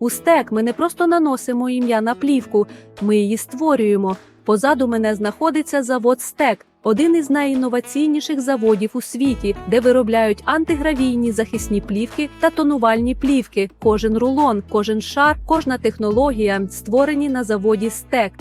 У стек ми не просто наносимо ім'я на плівку, ми її створюємо. Позаду мене знаходиться завод стек, один із найінноваційніших заводів у світі, де виробляють антигравійні захисні плівки та тонувальні плівки. Кожен рулон, кожен шар, кожна технологія створені на заводі стек.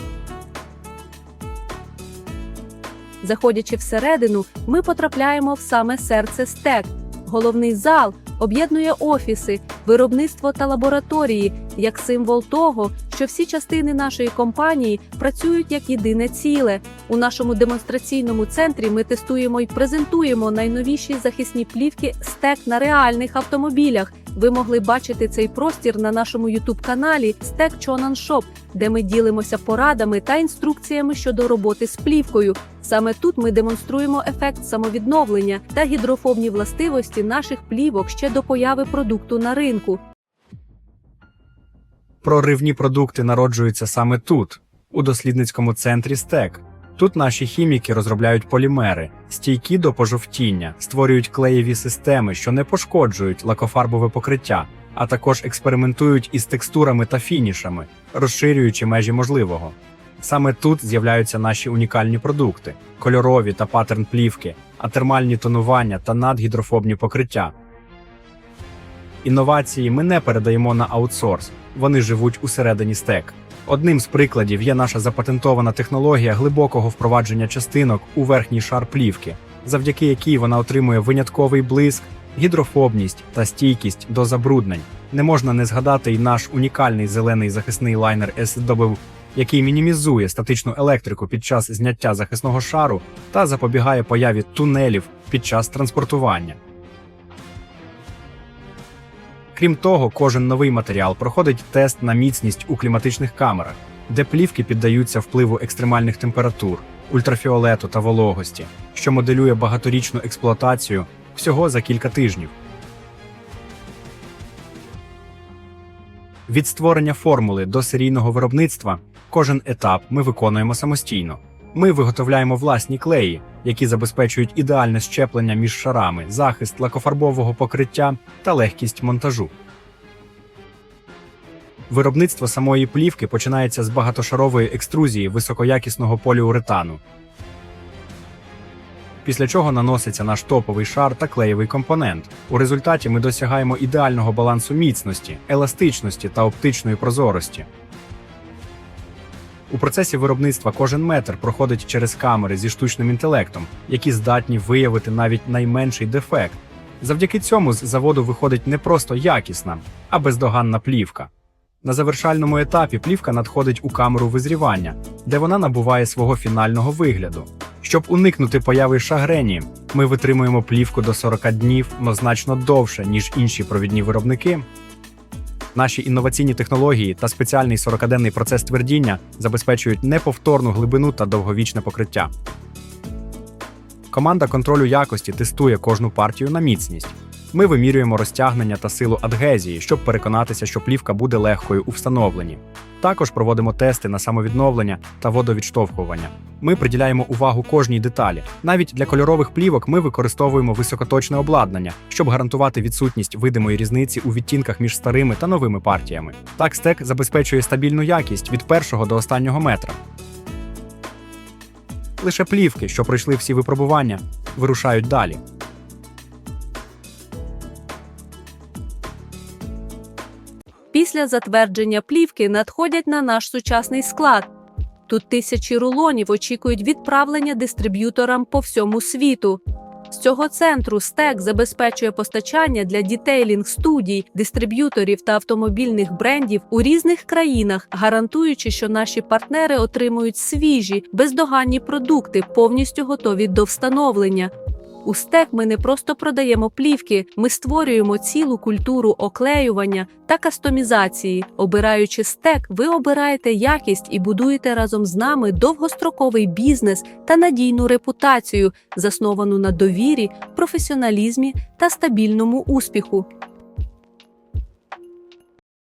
Заходячи всередину, ми потрапляємо в саме серце стек. Головний зал об'єднує офіси, виробництво та лабораторії як символ того, що всі частини нашої компанії працюють як єдине ціле. У нашому демонстраційному центрі ми тестуємо і презентуємо найновіші захисні плівки стек на реальних автомобілях. Ви могли бачити цей простір на нашому youtube каналі Стек Чонан Shop, де ми ділимося порадами та інструкціями щодо роботи з плівкою. Саме тут ми демонструємо ефект самовідновлення та гідрофобні властивості наших плівок ще до появи продукту на ринку. Проривні продукти народжуються саме тут, у дослідницькому центрі СТЕК. Тут наші хіміки розробляють полімери, стійкі до пожовтіння, створюють клеєві системи, що не пошкоджують лакофарбове покриття, а також експериментують із текстурами та фінішами, розширюючи межі можливого. Саме тут з'являються наші унікальні продукти: кольорові та паттерн плівки, атермальні тонування та надгідрофобні покриття. Інновації ми не передаємо на аутсорс, вони живуть усередині стек. Одним з прикладів є наша запатентована технологія глибокого впровадження частинок у верхній шар плівки, завдяки якій вона отримує винятковий блиск, гідрофобність та стійкість до забруднень. Не можна не згадати й наш унікальний зелений захисний лайнер SW, який мінімізує статичну електрику під час зняття захисного шару та запобігає появі тунелів під час транспортування. Крім того, кожен новий матеріал проходить тест на міцність у кліматичних камерах, де плівки піддаються впливу екстремальних температур, ультрафіолету та вологості, що моделює багаторічну експлуатацію всього за кілька тижнів. Від створення формули до серійного виробництва кожен етап ми виконуємо самостійно. Ми виготовляємо власні клеї, які забезпечують ідеальне щеплення між шарами, захист лакофарбового покриття та легкість монтажу. Виробництво самої плівки починається з багатошарової екструзії високоякісного поліуретану. Після чого наноситься наш топовий шар та клеєвий компонент. У результаті ми досягаємо ідеального балансу міцності, еластичності та оптичної прозорості. У процесі виробництва кожен метр проходить через камери зі штучним інтелектом, які здатні виявити навіть найменший дефект. Завдяки цьому з заводу виходить не просто якісна, а бездоганна плівка. На завершальному етапі плівка надходить у камеру визрівання, де вона набуває свого фінального вигляду. Щоб уникнути появи шагрені, ми витримуємо плівку до 40 днів, но значно довше, ніж інші провідні виробники. Наші інноваційні технології та спеціальний 40-денний процес твердіння забезпечують неповторну глибину та довговічне покриття. Команда контролю якості тестує кожну партію на міцність. Ми вимірюємо розтягнення та силу адгезії, щоб переконатися, що плівка буде легкою у встановленні. Також проводимо тести на самовідновлення та водовідштовхування. Ми приділяємо увагу кожній деталі. Навіть для кольорових плівок ми використовуємо високоточне обладнання, щоб гарантувати відсутність видимої різниці у відтінках між старими та новими партіями. Так стек забезпечує стабільну якість від першого до останнього метра. Лише плівки, що пройшли всі випробування, вирушають далі. Після затвердження плівки надходять на наш сучасний склад. Тут тисячі рулонів очікують відправлення дистриб'юторам по всьому світу. З цього центру стек забезпечує постачання для дітейлінг студій, дистриб'юторів та автомобільних брендів у різних країнах, гарантуючи, що наші партнери отримують свіжі, бездоганні продукти, повністю готові до встановлення. У стек ми не просто продаємо плівки, ми створюємо цілу культуру оклеювання та кастомізації. Обираючи стек, ви обираєте якість і будуєте разом з нами довгостроковий бізнес та надійну репутацію, засновану на довірі, професіоналізмі та стабільному успіху.